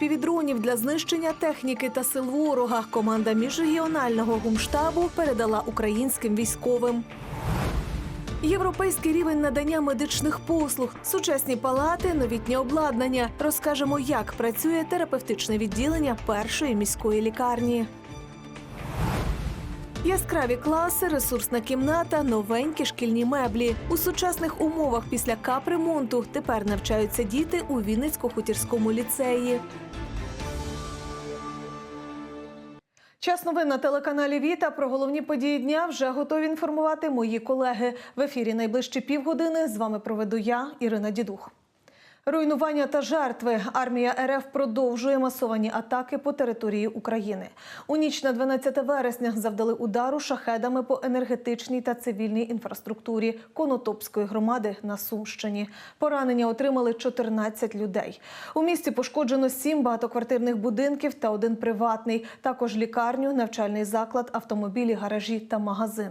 FPV-дронів для знищення техніки та сил ворога. Команда міжрегіонального гумштабу передала українським військовим. Європейський рівень надання медичних послуг, сучасні палати, новітнє обладнання. Розкажемо, як працює терапевтичне відділення першої міської лікарні. Яскраві класи, ресурсна кімната, новенькі шкільні меблі. У сучасних умовах після капремонту тепер навчаються діти у Вінницько-хутірському ліцеї. Час новин на телеканалі Віта про головні події дня вже готові інформувати мої колеги. В ефірі найближчі півгодини з вами проведу я, Ірина Дідух. Руйнування та жертви. Армія РФ продовжує масовані атаки по території України. У ніч на 12 вересня завдали удару шахедами по енергетичній та цивільній інфраструктурі Конотопської громади на Сумщині. Поранення отримали 14 людей. У місті пошкоджено 7 багатоквартирних будинків та один приватний. Також лікарню, навчальний заклад, автомобілі, гаражі та магазин.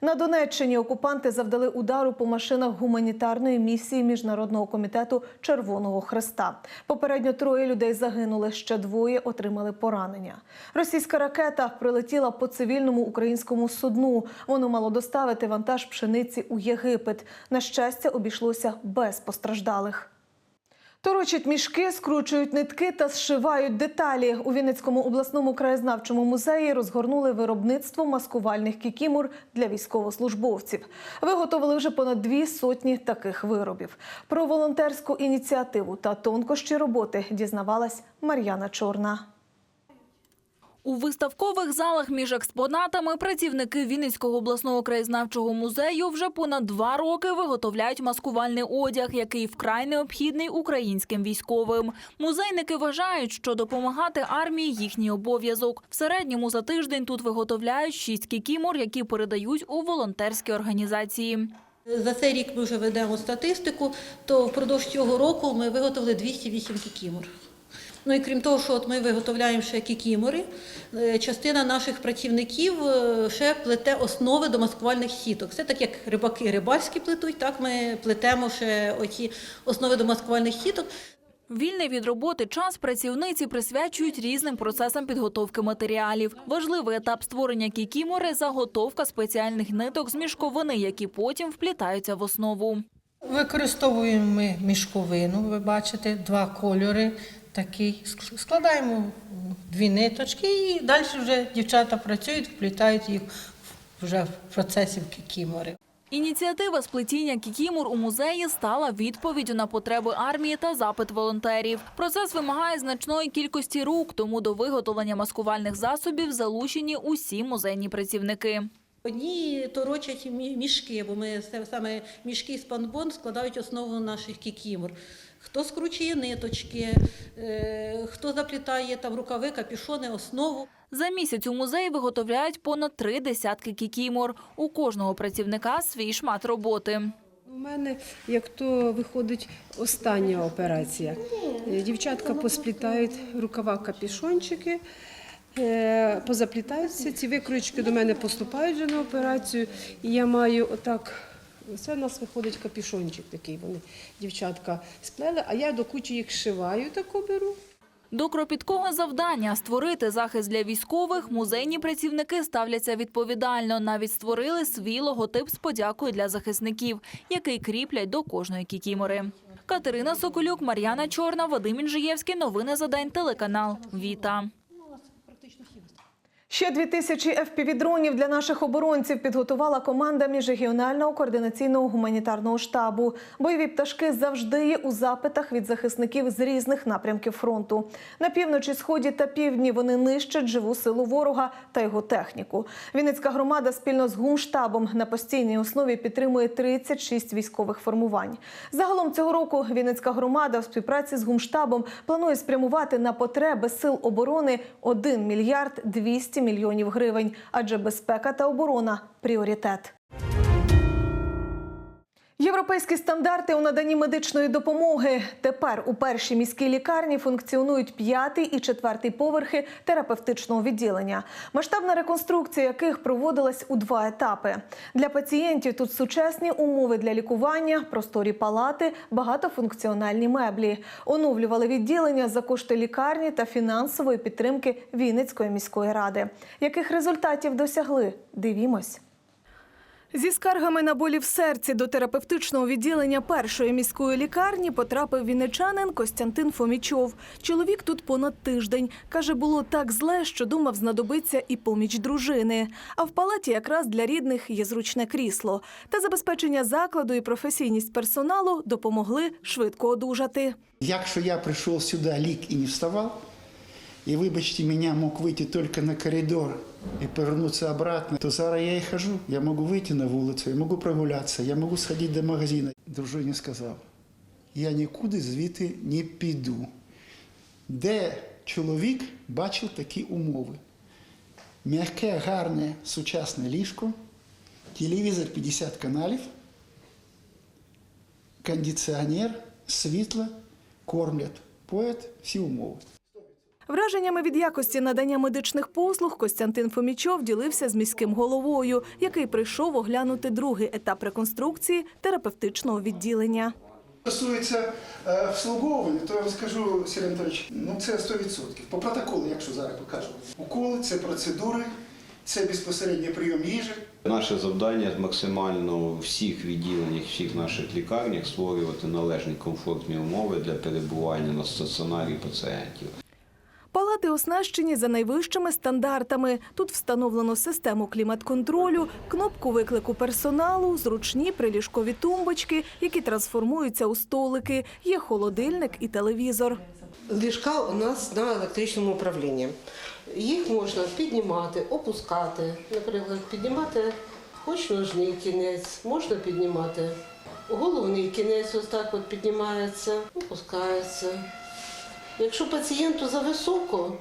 На Донеччині окупанти завдали удару по машинах гуманітарної місії Міжнародного комітету Червоного Хреста. Попередньо троє людей загинули, ще двоє отримали поранення. Російська ракета прилетіла по цивільному українському судну. Воно мало доставити вантаж пшениці у Єгипет. На щастя, обійшлося без постраждалих. Торочать мішки, скручують нитки та зшивають деталі. У Вінницькому обласному краєзнавчому музеї розгорнули виробництво маскувальних кікімур для військовослужбовців. Виготовили вже понад дві сотні таких виробів. Про волонтерську ініціативу та тонкощі роботи дізнавалась Мар'яна Чорна. У виставкових залах між експонатами працівники Вінницького обласного краєзнавчого музею вже понад два роки виготовляють маскувальний одяг, який вкрай необхідний українським військовим. Музейники вважають, що допомагати армії їхній обов'язок. В середньому за тиждень тут виготовляють шість кікімор, які передають у волонтерські організації. За цей рік ми вже ведемо статистику, то впродовж цього року ми виготовили 208 кікімор. Ну і крім того, що от ми виготовляємо ще кікімори, е, частина наших працівників е, ще плете основи до маскувальних сіток. Це так як рибаки рибальські плетуть, так ми плетемо ще оці основи до маскувальних сіток. Вільний від роботи час працівниці присвячують різним процесам підготовки матеріалів. Важливий етап створення кікімори – заготовка спеціальних ниток з мішковини, які потім вплітаються в основу. Використовуємо ми мішковину, ви бачите, два кольори. Такий складаємо дві ниточки і далі вже дівчата працюють, вплітають їх вже в процесі в кікімори. Ініціатива сплетіння кікімур у музеї стала відповіддю на потреби армії та запит волонтерів. Процес вимагає значної кількості рук, тому до виготовлення маскувальних засобів залучені усі музейні працівники. Одні торочать мі- мішки, бо ми саме мішки з панбон складають основу наших кікімор. Хто скручує ниточки, е, хто заплітає там рукави, капюшони, основу. За місяць у музеї виготовляють понад три десятки кікімор. У кожного працівника свій шмат роботи. У мене, як то виходить, остання операція. Е, Дівчатка посплітають рукава капішончики, е, позаплітаються. Ці викройки до мене поступають вже на операцію. І я маю отак. Це у нас виходить капішончик такий. Вони дівчатка сплели, а я до кучі їх шиваю, таку беру. До кропіткого завдання створити захист для військових музейні працівники ставляться відповідально. Навіть створили свій логотип з подякою для захисників, який кріплять до кожної кікімори. Катерина Соколюк, Мар'яна Чорна, Вадим Інжиєвський. Новини за день. Телеканал Віта. Ще дві тисячі FPV-дронів для наших оборонців підготувала команда міжрегіонального координаційного гуманітарного штабу. Бойові пташки завжди є у запитах від захисників з різних напрямків фронту. На півночі, сході та півдні вони нищать живу силу ворога та його техніку. Вінницька громада спільно з гумштабом на постійній основі підтримує 36 військових формувань. Загалом цього року Вінницька громада в співпраці з гумштабом планує спрямувати на потреби сил оборони 1 мільярд 200 мільйонів гривень, адже безпека та оборона пріоритет. Європейські стандарти у наданні медичної допомоги. Тепер у першій міській лікарні функціонують п'ятий і четвертий поверхи терапевтичного відділення, масштабна реконструкція яких проводилась у два етапи. Для пацієнтів тут сучасні умови для лікування, просторі палати, багатофункціональні меблі. Оновлювали відділення за кошти лікарні та фінансової підтримки Вінницької міської ради. Яких результатів досягли? Дивімось. Зі скаргами на болі в серці до терапевтичного відділення першої міської лікарні потрапив вінничанин Костянтин Фомічов. Чоловік тут понад тиждень. Каже, було так зле, що думав, знадобиться і поміч дружини. А в палаті якраз для рідних є зручне крісло. Та забезпечення закладу і професійність персоналу допомогли швидко одужати. Якщо я прийшов сюди лік і не вставав, і, вибачте, мене мог вийти тільки на коридор і повернутися обратно, то зараз я і хожу. Я можу вийти на вулицю, я можу прогулятися, я можу сходити до магазину. Дружині сказав, я нікуди звідти не піду. Де чоловік бачив такі умови? М'яке, гарне, сучасне ліжко, телевізор 50 каналів, кондиціонер, світло, кормлять, поет, всі умови. Враженнями від якості надання медичних послуг Костянтин Фомічов ділився з міським головою, який прийшов оглянути другий етап реконструкції терапевтичного відділення. Стосується е, обслуговування, то я вам скажу, Сергій Анатолійович, ну це 100%. По протоколу, якщо зараз покажу. Уколи, це процедури, це безпосередньо прийом їжі. Наше завдання максимально у всіх відділеннях, всіх наших лікарнях створювати належні комфортні умови для перебування на стаціонарі пацієнтів. Палати оснащені за найвищими стандартами. Тут встановлено систему клімат-контролю, кнопку виклику персоналу, зручні приліжкові тумбочки, які трансформуються у столики. Є холодильник і телевізор. Ліжка у нас на електричному управлінні. Їх можна піднімати, опускати. Наприклад, піднімати хоч ножний кінець, можна піднімати. Головний кінець ось так от піднімається, опускається. Якщо пацієнту за високо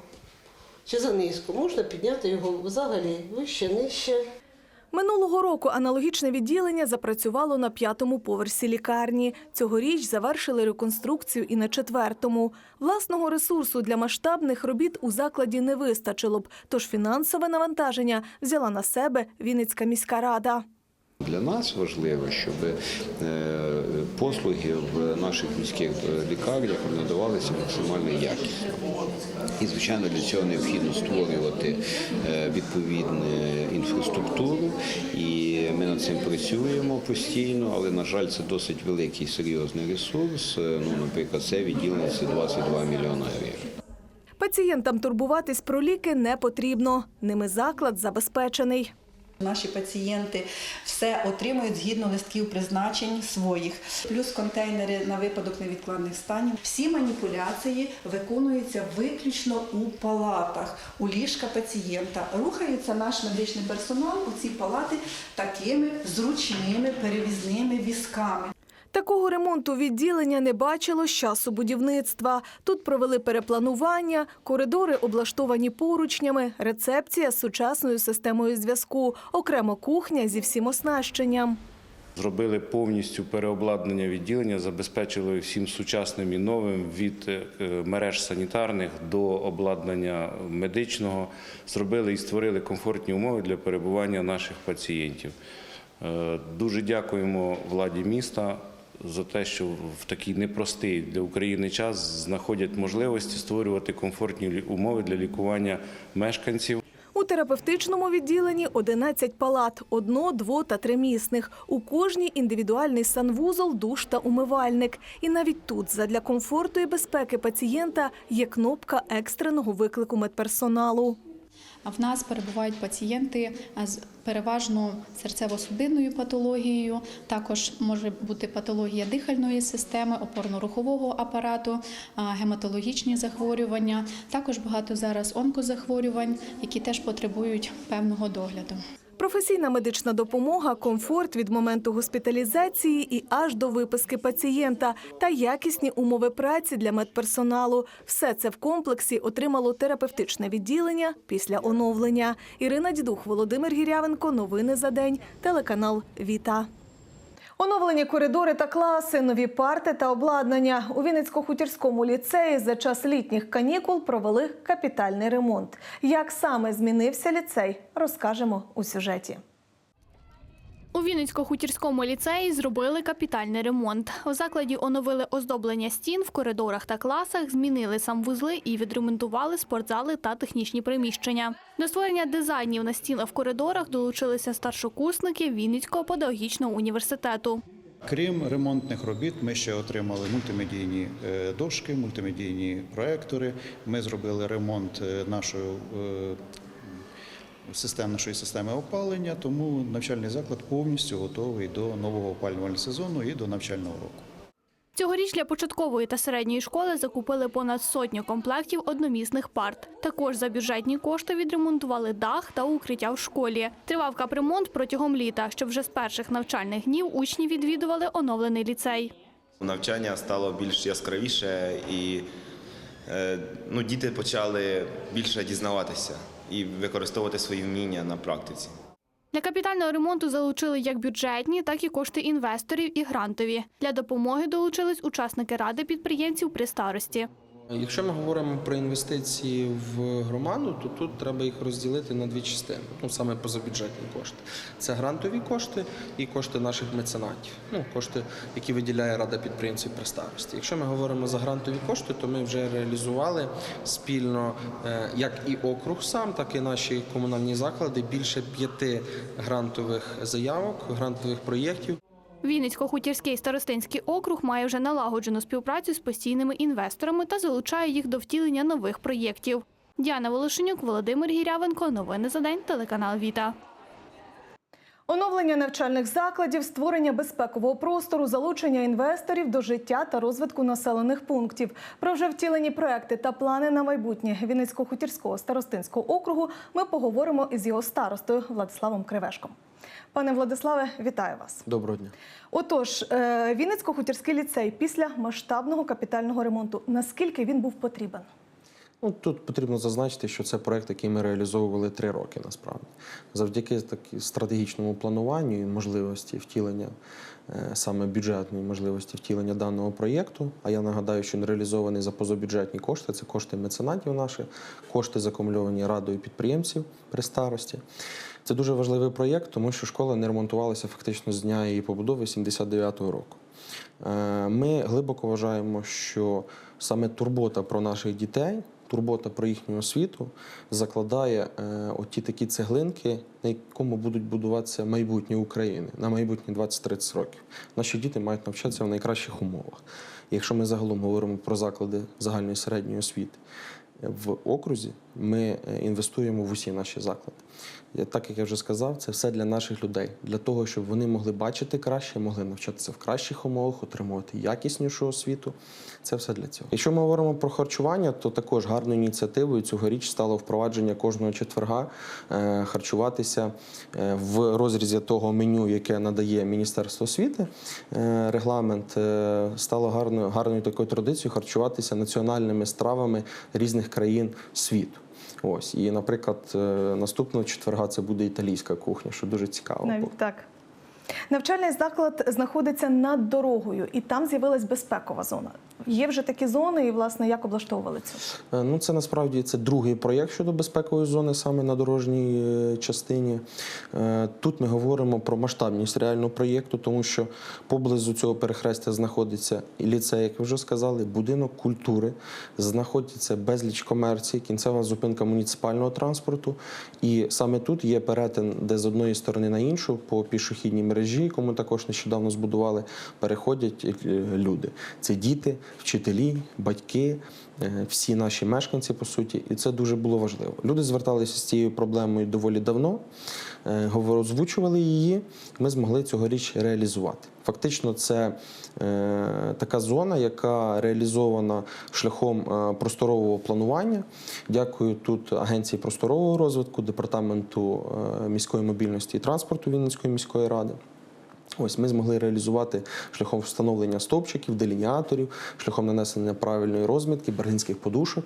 чи за низько, можна підняти його взагалі вище, нижче. Минулого року аналогічне відділення запрацювало на п'ятому поверсі лікарні. Цьогоріч завершили реконструкцію і на четвертому. Власного ресурсу для масштабних робіт у закладі не вистачило б, тож фінансове навантаження взяла на себе Вінницька міська рада. Для нас важливо, щоб е, послуги в наших міських е, лікарнях надавалися максимально якісно. І, звичайно, для цього необхідно створювати е, відповідну інфраструктуру, і ми над цим працюємо постійно, але, на жаль, це досить великий серйозний ресурс. Ну, наприклад, це відділення це 22 мільйони гривень. Пацієнтам турбуватись про ліки не потрібно. Ними заклад забезпечений. Наші пацієнти все отримують згідно листків призначень своїх, плюс контейнери на випадок невідкладних станів. Всі маніпуляції виконуються виключно у палатах, у ліжка пацієнта. Рухається наш медичний персонал у ці палати такими зручними перевізними візками. Такого ремонту відділення не бачило з часу будівництва. Тут провели перепланування, коридори облаштовані поручнями, рецепція з сучасною системою зв'язку, окремо кухня зі всім оснащенням. Зробили повністю переобладнання відділення, забезпечили всім сучасним і новим від е, мереж санітарних до обладнання медичного. Зробили і створили комфортні умови для перебування наших пацієнтів. Е, Дуже дякуємо владі міста за те, що в такий непростий для України час знаходять можливості створювати комфортні умови для лікування мешканців. У терапевтичному відділенні 11 палат, одно, дво та тримісних. У кожній індивідуальний санвузол, душ та умивальник. І навіть тут, задля комфорту і безпеки пацієнта, є кнопка екстреного виклику медперсоналу. А В нас перебувають пацієнти з переважно серцево-судинною патологією. Також може бути патологія дихальної системи, опорно-рухового апарату, гематологічні захворювання. Також багато зараз онкозахворювань, які теж потребують певного догляду. Професійна медична допомога, комфорт від моменту госпіталізації і аж до виписки пацієнта та якісні умови праці для медперсоналу. Все це в комплексі отримало терапевтичне відділення після оновлення. Ірина Дідух, Володимир Гірявенко. Новини за день. Телеканал Віта. Оновлені коридори та класи, нові парти та обладнання. У Вінницько-Хутірському ліцеї за час літніх канікул провели капітальний ремонт. Як саме змінився ліцей, розкажемо у сюжеті. У Вінницько-Хутірському ліцеї зробили капітальний ремонт. У закладі оновили оздоблення стін в коридорах та класах, змінили самвузли і відремонтували спортзали та технічні приміщення. До створення дизайнів на стінах в коридорах долучилися старшокурсники Вінницького педагогічного університету. Крім ремонтних робіт, ми ще отримали мультимедійні е, дошки, мультимедійні проектори. Ми зробили ремонт е, нашої е, систем, нашої системи опалення, тому навчальний заклад повністю готовий до нового опалювального сезону і до навчального року. Цьогоріч для початкової та середньої школи закупили понад сотню комплектів одномісних парт. Також за бюджетні кошти відремонтували дах та укриття в школі. Тривав капремонт протягом літа, щоб вже з перших навчальних днів учні відвідували оновлений ліцей. Навчання стало більш яскравіше і е, ну, діти почали більше дізнаватися і використовувати свої вміння на практиці. Для капітального ремонту залучили як бюджетні, так і кошти інвесторів і грантові. Для допомоги долучились учасники ради підприємців при старості. Якщо ми говоримо про інвестиції в громаду, то тут треба їх розділити на дві частини. Ну саме позабюджетні кошти. Це грантові кошти і кошти наших меценатів. Ну кошти, які виділяє Рада підприємців при старості. Якщо ми говоримо за грантові кошти, то ми вже реалізували спільно е, як і округ сам, так і наші комунальні заклади більше п'яти грантових заявок, грантових проєктів. Вінницько-Хутірський старостинський округ має вже налагоджену співпрацю з постійними інвесторами та залучає їх до втілення нових проєктів. Діана Волошенюк, Володимир Гірявенко. Новини за день. Телеканал Віта. Оновлення навчальних закладів, створення безпекового простору, залучення інвесторів до життя та розвитку населених пунктів. Про вже втілені проекти та плани на майбутнє Вінницько-Хутірського старостинського округу ми поговоримо із його старостою Владиславом Кривешком. Пане Владиславе, вітаю вас. Доброго дня. Отож, е, Вінницько-Хутірський ліцей після масштабного капітального ремонту. Наскільки він був потрібен? Ну, тут потрібно зазначити, що це проект, який ми реалізовували три роки насправді. Завдяки такі стратегічному плануванню і можливості втілення, е, саме бюджетної можливості втілення даного проєкту. А я нагадаю, що він реалізований за позабюджетні кошти. Це кошти меценатів наших, кошти закумульовані радою підприємців при старості. Це дуже важливий проєкт, тому що школа не ремонтувалася фактично з дня її побудови 79-го року. Е, Ми глибоко вважаємо, що саме турбота про наших дітей, турбота про їхню освіту закладає е, оті такі цеглинки, на якому будуть будуватися майбутнє України на майбутні 20-30 років. Наші діти мають навчатися в найкращих умовах. Якщо ми загалом говоримо про заклади загальної середньої освіти в окрузі, ми е, інвестуємо в усі наші заклади. Так як я вже сказав, це все для наших людей, для того, щоб вони могли бачити краще, могли навчатися в кращих умовах, отримувати якіснішу освіту. Це все для цього. Якщо ми говоримо про харчування, то також гарною ініціативою цьогоріч стало впровадження кожного четверга е, харчуватися е, в розрізі того меню, яке надає Міністерство освіти. Регламент стало гарною, гарною такою традицією харчуватися національними стравами різних країн світу. Ось і, наприклад, е, наступного четверга це буде італійська кухня, що дуже цікаво. Навіть так. Навчальний заклад знаходиться над дорогою, і там з'явилась безпекова зона. Є вже такі зони, і власне як облаштовували це? Е, Ну, це насправді це другий проєкт щодо безпекової зони саме на дорожній е, частині. Е, Тут ми говоримо про масштабність реального проєкту, тому що поблизу цього перехрестя знаходиться і ліцей, як ви вже сказали, будинок культури, знаходиться безліч комерції, кінцева зупинка муніципального транспорту. І саме тут є перетин, де з одної сторони на іншу по пішохідній мережі, ми також нещодавно збудували, переходять люди. Це діти, вчителі, батьки, е, всі наші мешканці, по суті, і це дуже було важливо. Люди зверталися з цією проблемою доволі давно, е, озвучували її. Ми змогли цьогоріч реалізувати. Фактично, це е, така зона, яка реалізована шляхом просторового планування. Дякую тут Агенції просторового розвитку, департаменту міської мобільності і транспорту Вінницької міської ради. Ось ми змогли реалізувати шляхом встановлення стовпчиків, делініаторів, шляхом нанесення правильної розмітки, бергінських подушок,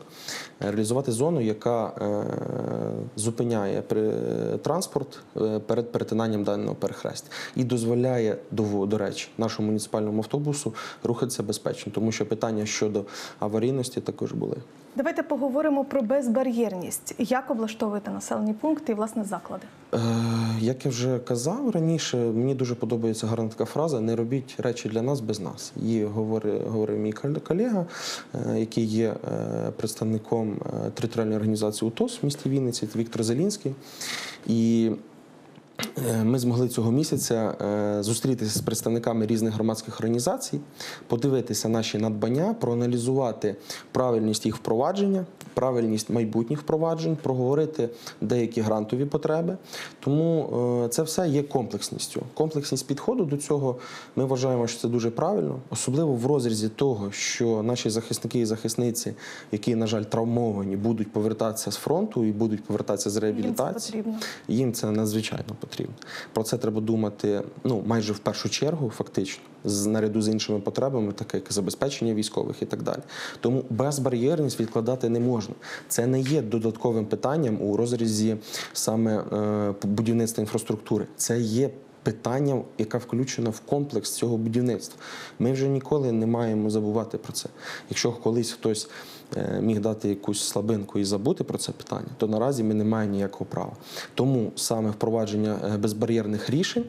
е, реалізувати зону, яка е, зупиняє транспорт е, перед перетинанням даного перехрестя і дозволяє до, до речі нашому муніципальному автобусу рухатися безпечно, тому що питання щодо аварійності також були. Давайте поговоримо про безбар'єрність. Як облаштовуєте населені пункти і власне заклади? Е, Як я вже казав раніше, мені дуже подобається гарна така фраза: не робіть речі для нас без нас. Її говорив, говорив мій кол- колега, е, який є е, представником е, територіальної організації УТОС в місті Вінниці, Віктор Зелінський. І Ми змогли цього місяця е, зустрітися з представниками різних громадських організацій, подивитися наші надбання, проаналізувати правильність їх впровадження, правильність майбутніх впроваджень, проговорити деякі грантові потреби. Тому е, це все є комплексністю. Комплексність підходу до цього ми вважаємо, що це дуже правильно, особливо в розрізі того, що наші захисники і захисниці, які, на жаль, травмовані, будуть повертатися з фронту і будуть повертатися з Їм це реабілітації. Їм це надзвичайно потрібно. Про це треба думати ну майже в першу чергу, фактично, з наряду з іншими потребами, таке як забезпечення військових і так далі. Тому безбар'єрність відкладати не можна. Це не є додатковим питанням у розрізі саме е, будівництва інфраструктури. Це є питанням, яка включена в комплекс цього будівництва. Ми вже ніколи не маємо забувати про це. Якщо колись хтось міг дати якусь слабинку і забути про це питання, то наразі ми не маємо ніякого права. Тому саме впровадження е, безбар'єрних рішень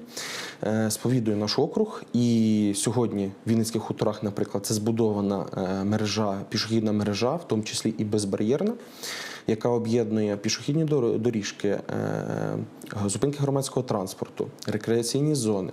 е, сповідує наш округ. І сьогодні в Вінницьких хуторах, наприклад, це збудована е, мережа, пішохідна мережа, в тому числі і безбар'єрна, яка об'єднує пішохідні дор- доріжки, е, зупинки громадського транспорту, рекреаційні зони.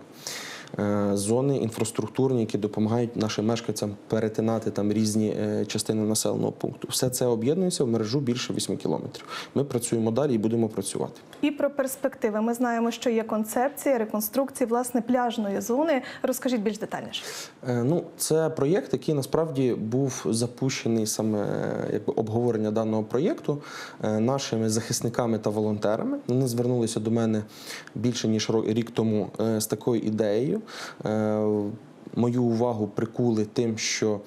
Е, Зони інфраструктурні, які допомагають нашим мешканцям перетинати там різні е, частини населеного пункту. Все це об'єднується в мережу більше 8 кілометрів. Ми працюємо далі і будемо працювати. І про перспективи. Ми знаємо, що є концепція реконструкції власне пляжної зони. Розкажіть більш детальніше. Е, Ну, це проєкт, який насправді був запущений саме е, якби обговорення даного проєкту е, нашими захисниками та волонтерами. Вони звернулися до мене більше ніж рік тому з такою ідеєю. Мою увагу прикули тим, що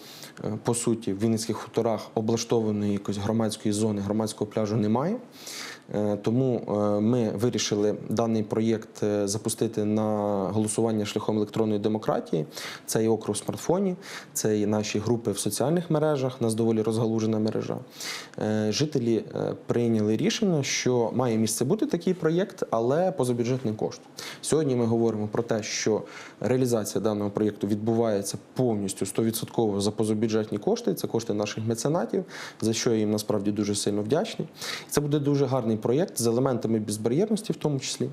по суті в Вінницьких хуторах облаштованої якоїсь громадської зони, громадського пляжу немає. Е, Тому е, ми вирішили даний проєкт е, запустити на голосування шляхом електронної демократії. Це і округ в смартфоні, це і наші групи в соціальних мережах. У нас доволі розгалужена мережа. Жителі прийняли рішення, що має місце бути такий проєкт, але позабюджетним коштом. Сьогодні ми говоримо про те, що реалізація даного проєкту відбувається повністю 100% за позабюджетні кошти. Це кошти наших меценатів, за що я їм насправді дуже сильно вдячний. Це буде дуже гарний проєкт з елементами безбар'єрності, в тому числі.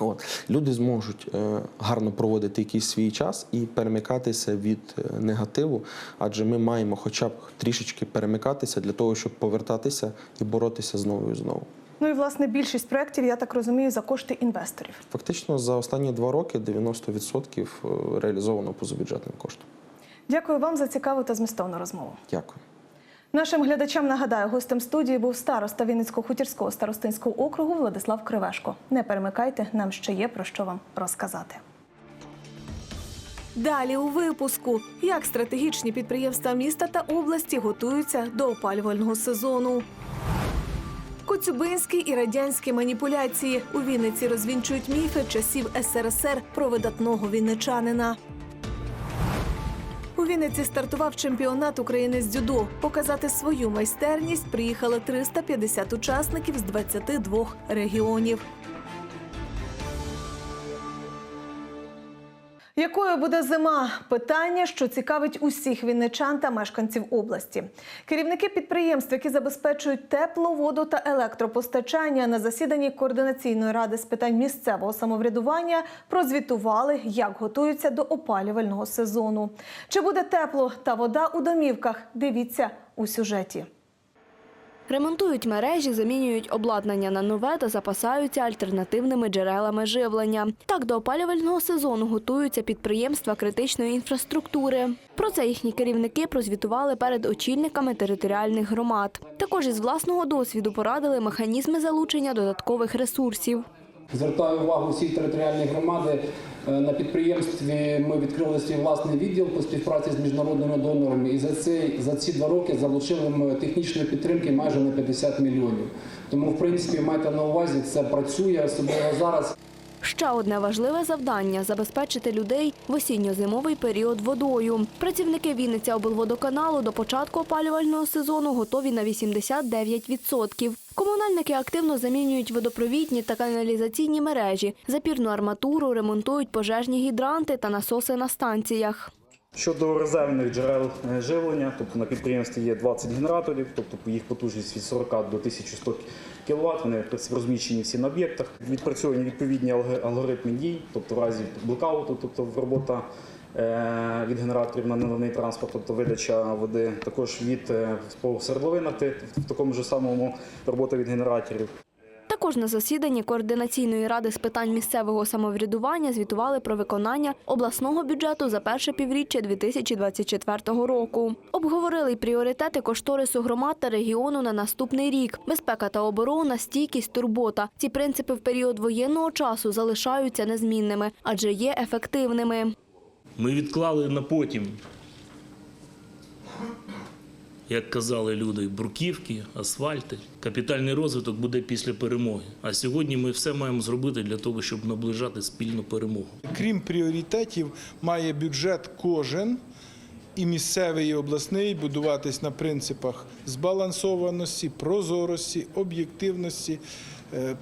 От люди зможуть е, гарно проводити якийсь свій час і перемикатися від е, негативу, адже ми маємо хоча б трішечки перемикатися для того, щоб повертатися і боротися знову і знову. Ну і власне більшість проєктів, я так розумію, за кошти інвесторів. Фактично за останні два роки 90% реалізовано позабюджетним коштом. Дякую вам за цікаву та змістовну розмову. Дякую. Нашим глядачам нагадаю, гостем студії був староста Вінницького хутірського старостинського округу Владислав Кривешко. Не перемикайте, нам ще є про що вам розказати. Далі у випуску, як стратегічні підприємства міста та області готуються до опалювального сезону. Коцюбинські і радянські маніпуляції у Вінниці розвінчують міфи часів СРСР про видатного вінничанина. У Вінниці стартував чемпіонат України з дзюдо. Показати свою майстерність приїхали 350 учасників з 22 регіонів. Якою буде зима? Питання, що цікавить усіх вінничан та мешканців області. Керівники підприємств, які забезпечують теплу, воду та електропостачання на засіданні координаційної ради з питань місцевого самоврядування прозвітували, як готуються до опалювального сезону. Чи буде тепло та вода у домівках? Дивіться у сюжеті. Ремонтують мережі, замінюють обладнання на нове та запасаються альтернативними джерелами живлення. Так до опалювального сезону готуються підприємства критичної інфраструктури. Про це їхні керівники прозвітували перед очільниками територіальних громад. Також із власного досвіду порадили механізми залучення додаткових ресурсів. Звертаю увагу всіх територіальних громади Е, На підприємстві ми відкрили свій власний відділ по співпраці з міжнародними донорами, і за ці, за ці два роки залучили ми технічної підтримки майже на 50 мільйонів. Тому, в принципі, майте на увазі, це працює особливо зараз. Ще одне важливе завдання забезпечити людей в осінньо-зимовий період водою. Працівники Вінниця облводоканалу до початку опалювального сезону готові на 89%. Комунальники активно замінюють водопровідні та каналізаційні мережі, запірну арматуру, ремонтують пожежні гідранти та насоси на станціях. Щодо резервних джерел е, живлення, тобто на підприємстві є 20 генераторів, тобто їх потужність від 40 до 1100 кВт, вони розміщені всі на об'єктах. Відпрацьовані відповідні алгоритми дій, тобто в разі блекауту, тобто робота від генераторів на наданий транспорт, тобто видача води, також від е, по в такому ж самому робота від генераторів. Також на засіданні координаційної ради з питань місцевого самоврядування звітували про виконання обласного бюджету за перше півріччя 2024 року. Обговорили й пріоритети кошторису громад та регіону на наступний рік: безпека та оборона, стійкість, турбота. Ці принципи в період воєнного часу залишаються незмінними, адже є ефективними. Ми відклали на потім, як казали люди, бруківки, асфальти. Капітальний розвиток буде після перемоги. А сьогодні ми все маємо зробити для того, щоб наближати спільну перемогу. Крім пріоритетів, має бюджет кожен і місцевий, і обласний будуватись на принципах збалансованості, прозорості, об'єктивності,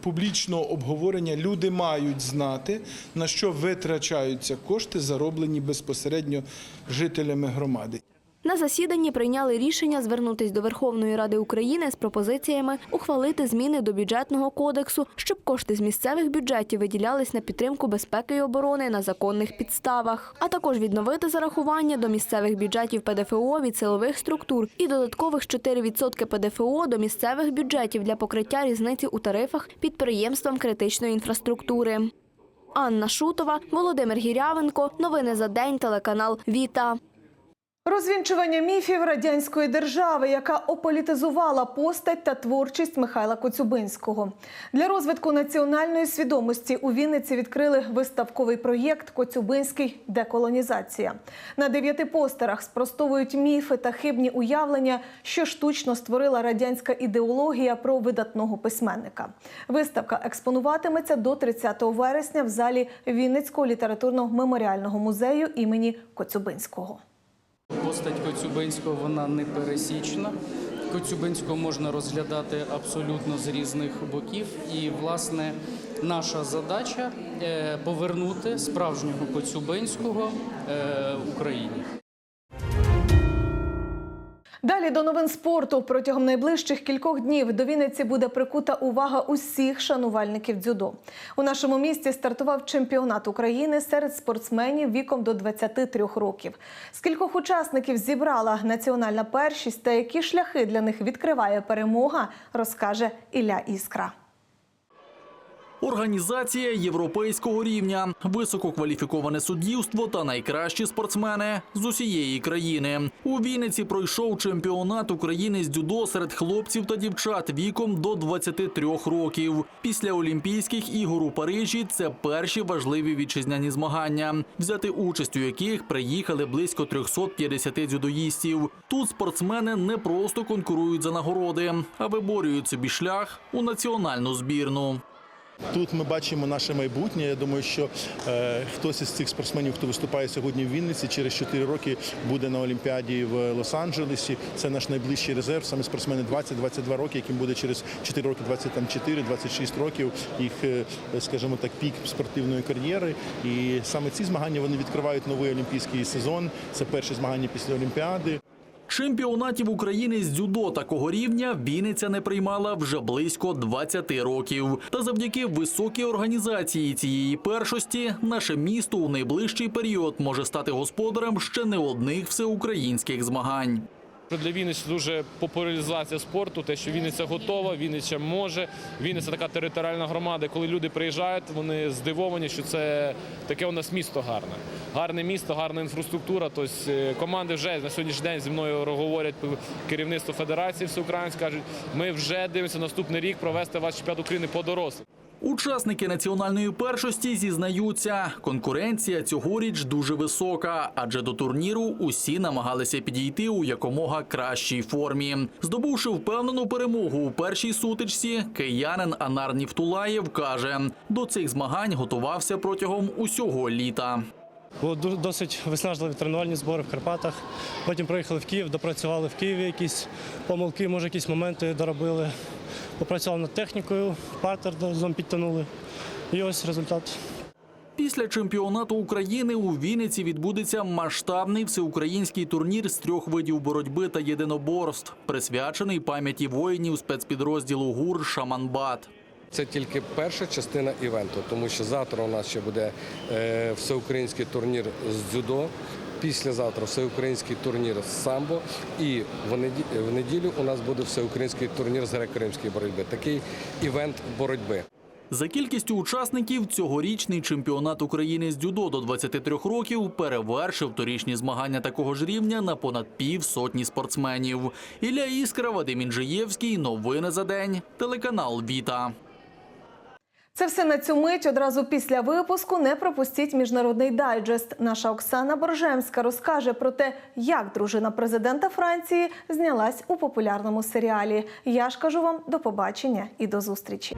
публічного обговорення. Люди мають знати, на що витрачаються кошти, зароблені безпосередньо жителями громади. На засіданні прийняли рішення звернутись до Верховної Ради України з пропозиціями ухвалити зміни до бюджетного кодексу, щоб кошти з місцевих бюджетів виділялись на підтримку безпеки і оборони на законних підставах, а також відновити зарахування до місцевих бюджетів ПДФО від силових структур і додаткових 4% ПДФО до місцевих бюджетів для покриття різниці у тарифах підприємствам критичної інфраструктури. Анна Шутова, Володимир Гірявенко. Новини за день. Телеканал Віта. Розвінчування міфів радянської держави, яка ополітизувала постать та творчість Михайла Коцюбинського. Для розвитку національної свідомості у Вінниці відкрили виставковий проєкт Коцюбинський деколонізація. На дев'яти постерах спростовують міфи та хибні уявлення, що штучно створила радянська ідеологія про видатного письменника. Виставка експонуватиметься до 30 вересня в залі Вінницького літературно-меморіального музею імені Коцюбинського. Постать Коцюбинського вона не пересічна. Коцюбинського можна розглядати абсолютно з різних боків. І, власне, наша задача е, повернути справжнього Коцюбинського е, Україні. Далі до новин спорту. Протягом найближчих кількох днів до Вінниці буде прикута увага усіх шанувальників дзюдо. У нашому місті стартував чемпіонат України серед спортсменів віком до 23 років. Скількох учасників зібрала національна першість та які шляхи для них відкриває перемога, розкаже Ілля Іскра. Організація європейського рівня, висококваліфіковане суддівство та найкращі спортсмени з усієї країни. У Вінниці пройшов чемпіонат України з дзюдо серед хлопців та дівчат віком до 23 років. Після Олімпійських ігор у Парижі це перші важливі вітчизняні змагання, взяти участь у яких приїхали близько 350 дзюдоїстів. Тут спортсмени не просто конкурують за нагороди, а виборюють собі шлях у національну збірну. Тут ми бачимо наше майбутнє. Я думаю, що е, хтось із цих спортсменів, хто виступає сьогодні в Вінниці, через 4 роки буде на Олімпіаді в Лос-Анджелесі. Це наш найближчий резерв. Саме спортсмени 20-22 роки, яким буде через 4 роки 24-26 років їх, е, скажімо так, пік спортивної кар'єри. І саме ці змагання вони відкривають новий олімпійський сезон. Це перші змагання після Олімпіади. Чемпіонатів України з дзюдо такого рівня Вінниця не приймала вже близько 20 років. Та завдяки високій організації цієї першості наше місто у найближчий період може стати господарем ще не одних всеукраїнських змагань. Для Вінниці дуже популяризація спорту, те, що Вінниця готова, Вінниця може. Вінниця така територіальна громада. Коли люди приїжджають, вони здивовані, що це таке у нас місто гарне. Гарне місто, гарна інфраструктура. Тобто команди вже на сьогоднішній день зі мною говорять керівництво федерації всеукраїнське, кажуть, ми вже дивимося наступний рік провести ваш чемпіонат України по дорослих. Учасники національної першості зізнаються, конкуренція цьогоріч дуже висока, адже до турніру усі намагалися підійти у якомога кращій формі. Здобувши впевнену перемогу у першій сутичці, киянин Анар Нівтулаєв каже, до цих змагань готувався протягом усього літа. Було досить виснажливі тренувальні збори в Карпатах. Потім приїхали в Київ, допрацювали в Києві якісь помилки, може якісь моменти доробили. Попрацювали над технікою, партер разом підтягнули. І ось результат. Після чемпіонату України у Вінниці відбудеться масштабний всеукраїнський турнір з трьох видів боротьби та єдиноборств, присвячений пам'яті воїнів спецпідрозділу ГУР Шаманбат. Це тільки перша частина івенту, тому що завтра у нас ще буде е, всеукраїнський турнір з дзюдо. Післязавтра всеукраїнський турнір з самбо, і в неділю у нас буде всеукраїнський турнір з греко-римської боротьби. Такий івент боротьби. За кількістю учасників цьогорічний чемпіонат України з дзюдо до 23 років перевершив торічні змагання такого ж рівня на понад пів сотні спортсменів. Ілля Іскра, Вадим Інжиєвський. Новини за день. Телеканал Віта. Це все на цю мить. Одразу після випуску не пропустіть міжнародний дайджест. Наша Оксана Боржемська розкаже про те, як дружина президента Франції знялась у популярному серіалі. Я ж кажу вам до побачення і до зустрічі.